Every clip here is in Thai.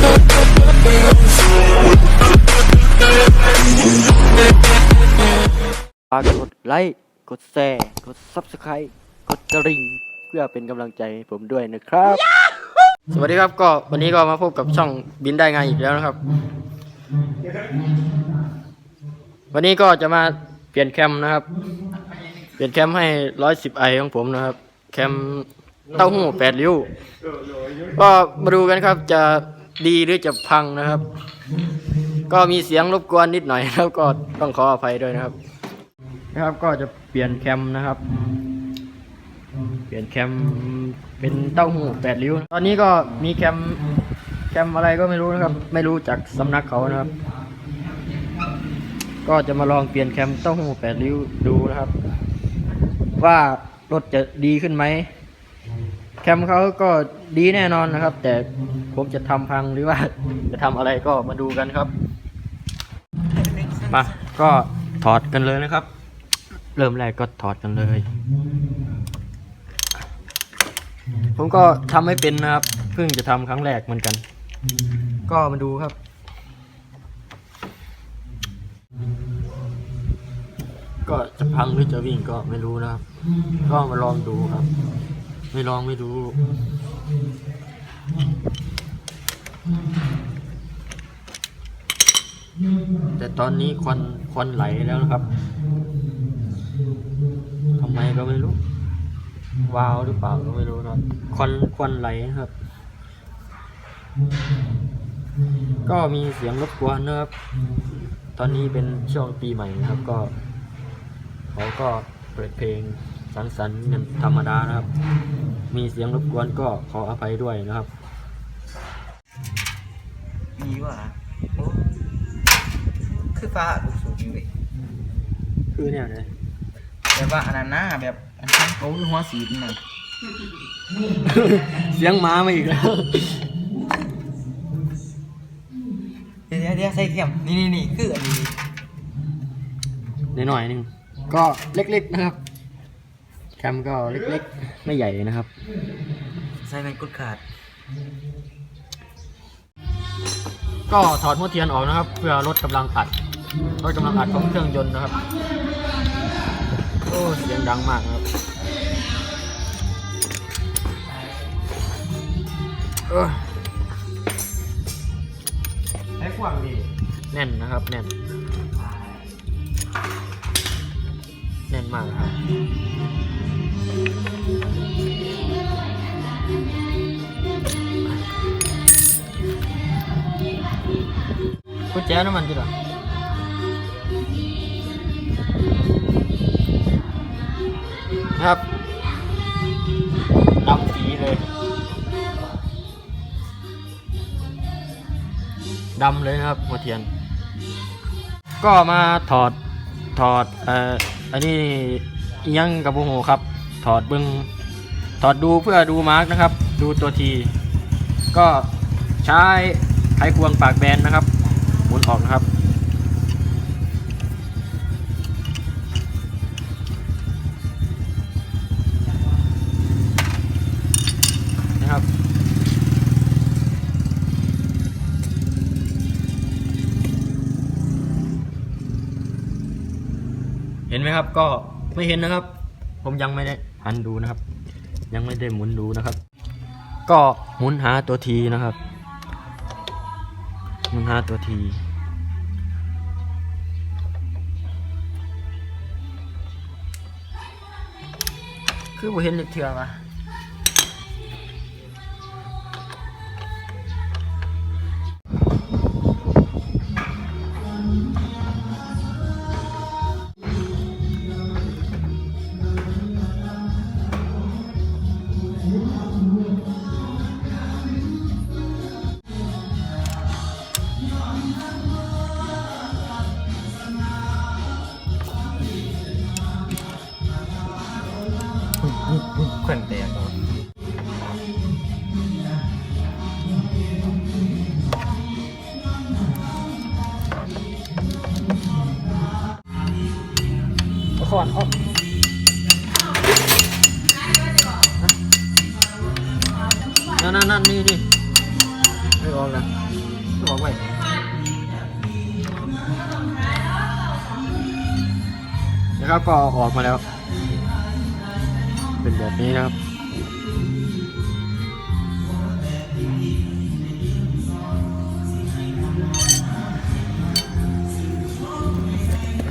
ฝากกดไลค์ กดแชร์ กด Subscribe กดกระดิ่ง เพื่อเป็นกำลังใจให้ผมด้วยนะครับ สวัสดีครับก็วันนี้ก็มาพบกับช่องบินได้ไงอีกแล้วนะครับ วันนี้ก็จะมาเปลี่ยนแคมนะครับ เปลี่ยนแคมให้ร้อยสิบไอของผมนะครับ แคมเต้าหู้แปดริ้ว ก็มาดูกันครับจะ ดีหรือจะพังนะครับ ก็มีเสียงรบกวนนิดหน่อยแล้วก็ต้องขออภัยด้วยนะครับ นะครับก็จะเปลี่ยนแคมนะครับ เปลี่ยนแคมเป็นเต้าหู้แปดริ้ว ตอนนี้ก็มีแคมแคมอะไรก็ไม่รู้นะครับ ไม่รู้จากสำนักเขานะครับ ก็จะมาลองเปลี่ยนแคมเต้าหู้แปดริ้วดูนะครับ ว่ารถจะดีขึ้นไหม แคมป์เขาก็ดีแน่นอนนะครับ แต่ผมจะทำพังหรือว่าจะทำอะไรก็มาดูกันครับมาก็ถอดกันเลยนะครับ เริ่มแรกก็ถอดกันเลย ผมก็ทำไม่เป็นนะครับ เพิ่งจะทำครั้งแรกเหมือนกัน ก็มาดูครับก็จะพังหรือจะวิ่งก็ไม่รู้นะครับ ก็มาลองดูครับ ไม่ลองไม่รู้ แต่ตอนนี้ควันควันไหลแล้วนะครับทำไมก็ไม่รู้ วาวหรือเปล่าก็ไม่รู้นะควันควันไหลครับ ก็มีเสียงรบกวนนะครับ ตอนนี้เป็นช่วงปีใหม่นะครับก็เขาก็เปิดเพลง สังสรรค์กันธรรมดานะครับ มีเสียงรบกวนก็ขออภัยด้วยนะครับ มีว่ะโอ้คือฟ้าลูกสูงจริงเลยคือเนี่ยนะแบบว่าอันนั้นนะแบบอันนั้นเขาหัวสีนี่นะเสียงม้ามาอีกแล้วเดี๋ยวเดี๋ยวเดี๋ยวใส่เทียมนี่นี่นี่คืออันนี้นิดหน่อยหนึงก็เล็กๆนะครับ แคมก็เล็กๆ ไม่ใหญ่นะครับใส่เป็นกุดขาด ก็ถอดหัวเทียนออกนะครับ เพื่อลดกำลังอัดลดกำลังอัดของเครื่องยนต์นะครับ โอ้เสียงดังมากนะครับเออให้ขวางดีแน่นนะครับแน่นแน่นมากครับ กุญแจน้ำมันจีหรอะครับดำปีเลยดำเลยนะครับหัวเทียน ก็มาถอดถอดเอ่ออันนี้ยังกับโอ้โหครับ ถอดเบึงถอดดูเพื่อดูมาร์กนะครับ ดูตัวที ก็ใช้ไขควงปากแบนนะครับหมุนออกนะครับ นะครับเห็นไหมครับก็ไม่เห็นนะครับ ผมยังไม่ได้ หันดูนะครับ ยังไม่ได้หมุนดูนะครับ ก็หมุนหาตัวทีนะครับ หมุนหาตัวทีคือผมเห็นเถื่อมา ขอนออกนั่นนั่นนั่นนี่นี่ไม่ออกนะบอกไว้นะครับก็ออกมาแล้ว เป็นแบบนี้นะครับ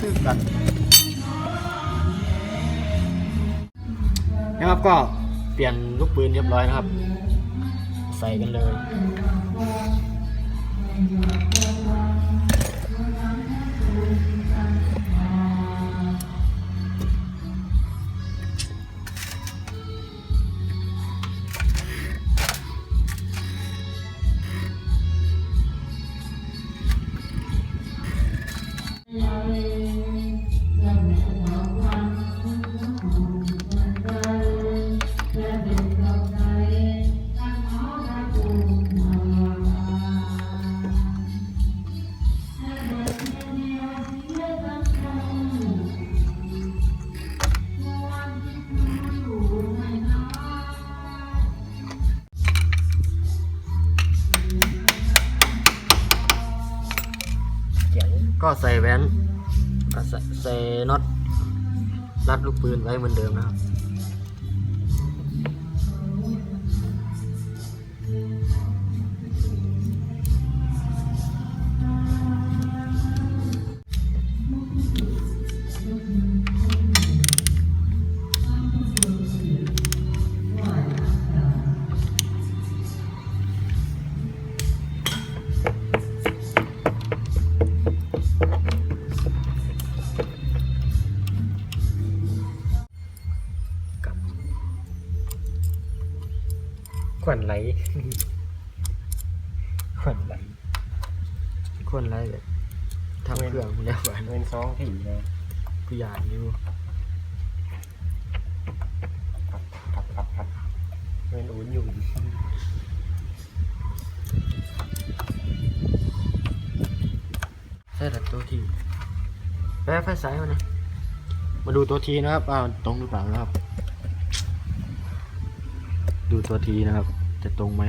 คือกัน นะครับ ก็เปลี่ยนลูกปืนเรียบร้อยนะครับ ใส่กันเลย ใส่แหวนใส่ใส่น็อตรัดลูกปืนไว้เหมือนเดิมนะครับ ไหลขวัญไหลคนไรแบบทำเครื่องแล้วหวานเป็นซองถี่นะผู้ใหญ่อยู่พับพับพับพับเป็นอุ่นอยู่ใช่แต่ตัวทีแป๊บไฟสายมาเนี่ยมาดูตัวทีนะครับอ้าวตรงหรือเปล่านะครับ ดูตัวทีนะครับ จะตรงไหม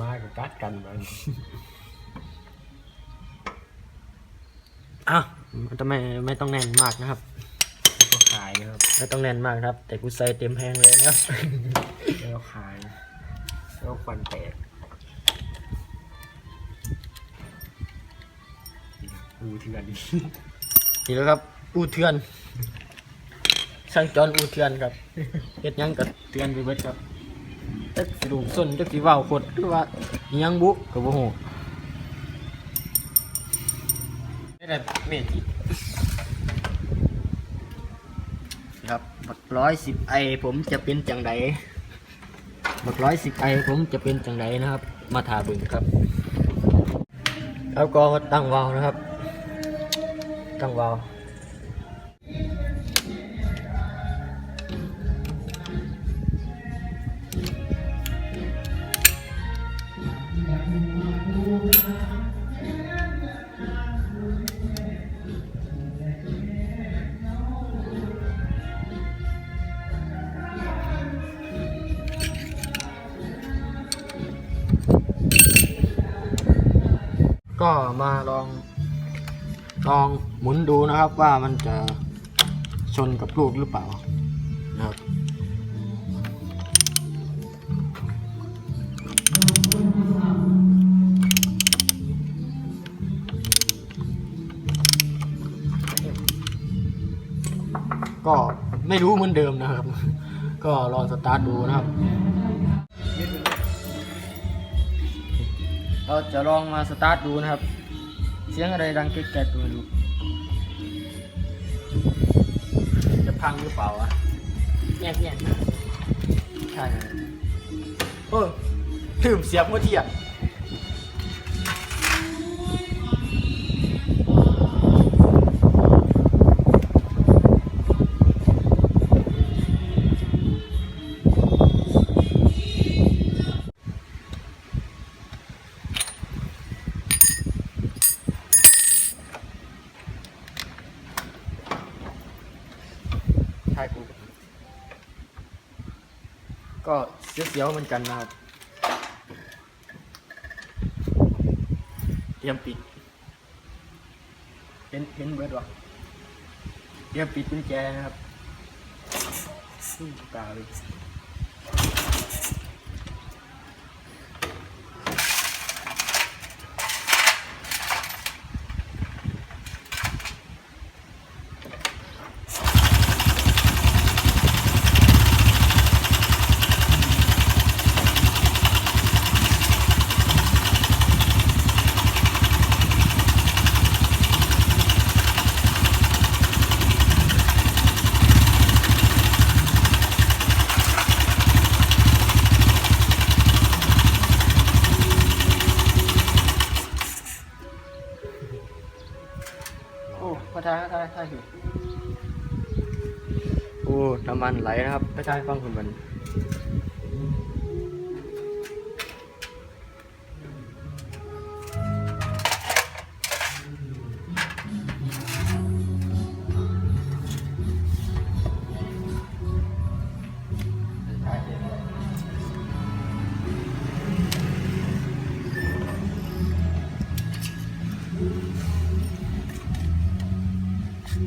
มากับกัดกันมันอ้าวมันจะไม่ไม่ต้องแน่นมากนะครับก็ขายนะครับไม่ต้องแน่นมากนะครับ แต่กูใส่เต็มแพงเลยนะครับแล้วขายแล้วควันแตก อูเถื่อนนี่แหล้วครับ อูเทือนช่างจอนอูเทือนครับเฮ็ดหยังกับเตือนไปเบิดครับจักสิลูกส้นจักสิเว้าโคตรหรือว่าอิหยังบุก็บ่ฮู้นี่แหละเมจิครับบักร้อยสิบไอผมจะเป็นจังไดบักร้อยสิบไอผมจะเป็นจังไดนะครับ มาทาเบึงครับแล้วก็ตั้งวาล์วนะครับ ตั้งวาล์วก็มาลอง ลองหมุนดูนะครับว่ามันจะชนกับลูกหรือเปล่านะครับก็ไม่รู้เหมือนเดิมนะครับ ก็ลองสตาร์ทดูนะครับ เราจะลองมาสตาร์ทดูนะครับ สียงอะไรดังแก๊กๆก็ไม่รู้จะพังหรือเปล่าอะแง่แง่ใช่เออลืมเสียบหัวเทียน เสียวๆเหมือนกันนะครับ เตรียมปิดเห็นเห็นเบิดวะเตรียมปิดกุญแจนะครับซึ่งกาเลย โอ้มาทายมาทายทายโอ้น้ำมันไหลนะครับไปทายฟังคุณมัน ใส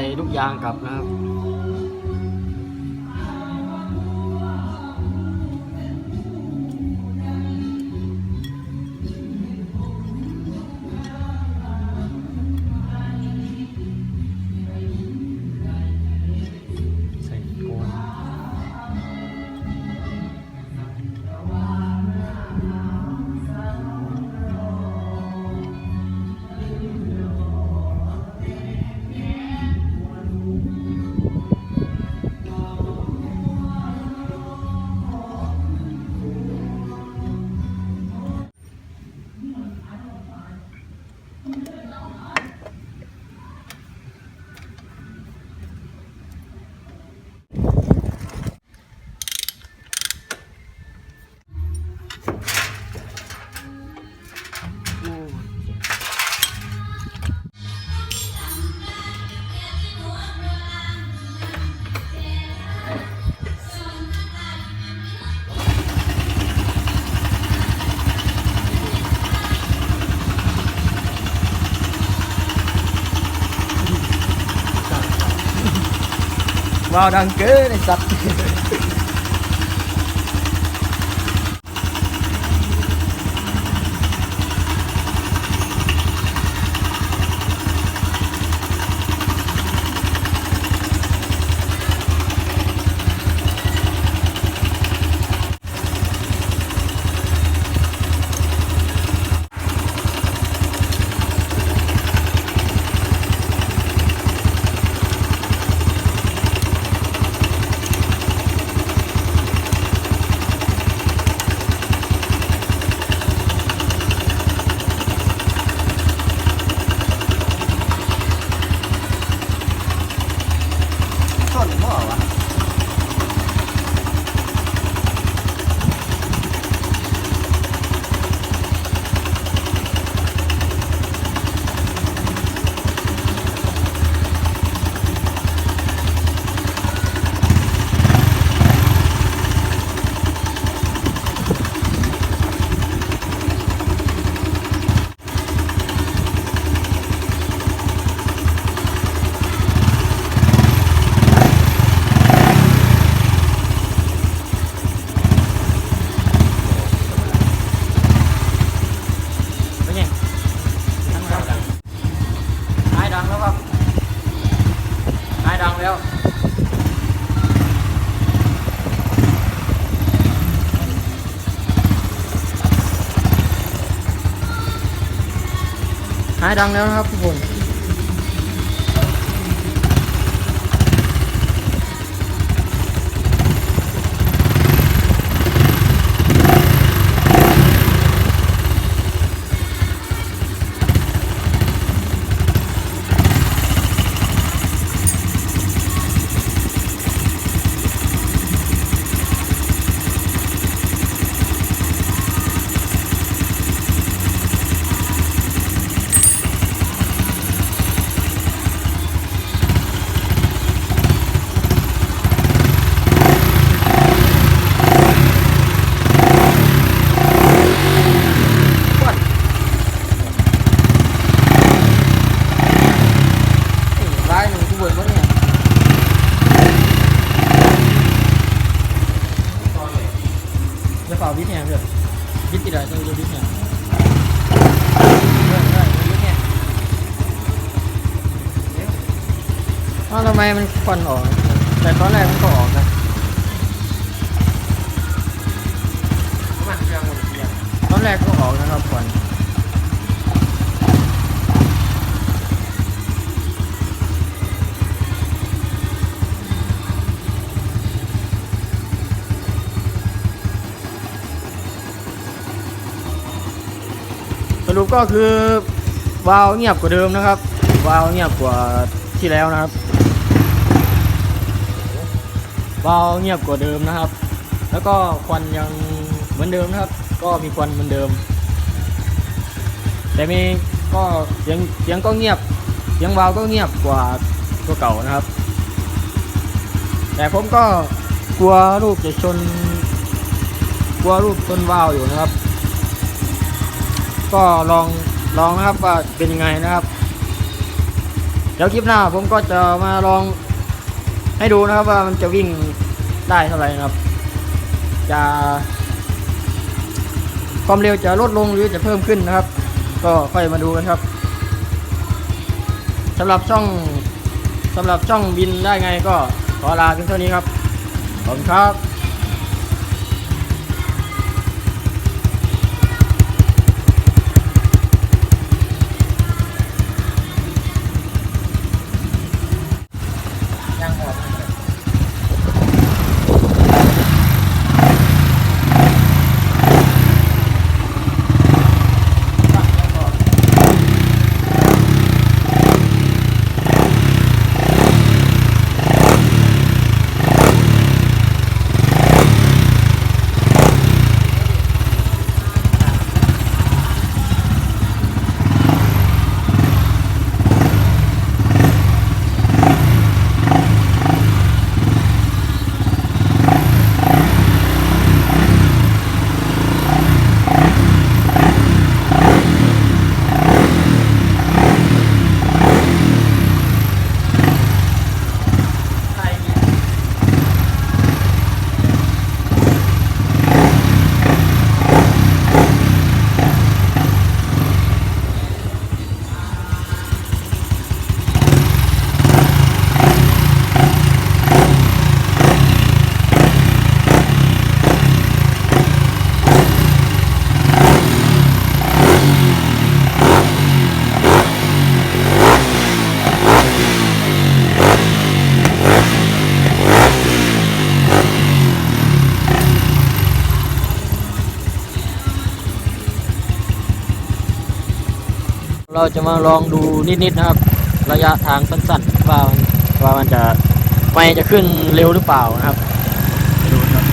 ่ลูกยางกลับนะาวดังเกินไอ้สัตว์ต้นหม้อวะเป็นไงทั้งเราดังหายดังแล้วครับหายดังแล้ว หาย ดังแล้วนะครับทุกคน ย์ที่ไหนต้องดูวิทย์เนี่ยเรื่องเรื่องเรื่องเนี่ยอ้าวทำไมมันควันออก แต่ตอนแรกมันก็ออกนะมันเครื่องหมดเกียร์ตอนแรกก็ออกนะครับควัน สรุปก็คือวาล์วเงียบกว่าเดิมนะครับ วาล์วเงียบกว่าที่แล้วนะครับวาล์วเงียบกว่าเดิมนะครับ แล้วก็ควันยังเหมือนเดิมนะครับ ก็มีควันเหมือนเดิม แต่มีก็เสียงเสียงก็เงียบเสียงวาล์วก็เงียบกว่าตัวเก่านะครับ แต่ผมก็กลัวลูกจะชน กลัวลูกชนวาล์วอยู่นะครับ ก็ลองลองนะครับว่าเป็นยังไงนะครับ เดี๋ยวคลิปหน้าผมก็จะมาลองให้ดูนะครับว่ามันจะวิ่งได้เท่าไหร่นะครับ จะความเร็วจะลดลงหรือจะเพิ่มขึ้นนะครับ ก็ค่อยมาดูกันครับสำหรับช่องสำหรับช่องบินได้ไงก็ขอลาเพียงเท่านี้ครับขอบคุณครับ เราจะมาลองดูนิดๆนะครับ ระยะทางสั้นๆว่าว่ามันจะไม่จะขึ้นเร็วหรือเปล่านะครับดูครับ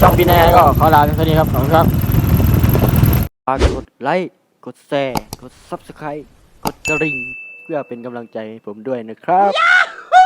ช่องพี่แน่ก็ขอลาเพียงเท่านี้ครับ ขอบคุณครับฝากกด ไลค์ กดแชร์ กด Subscribe กดกระดิ่งเพื่อเป็นกำลังใจให้ผมด้วยนะครับ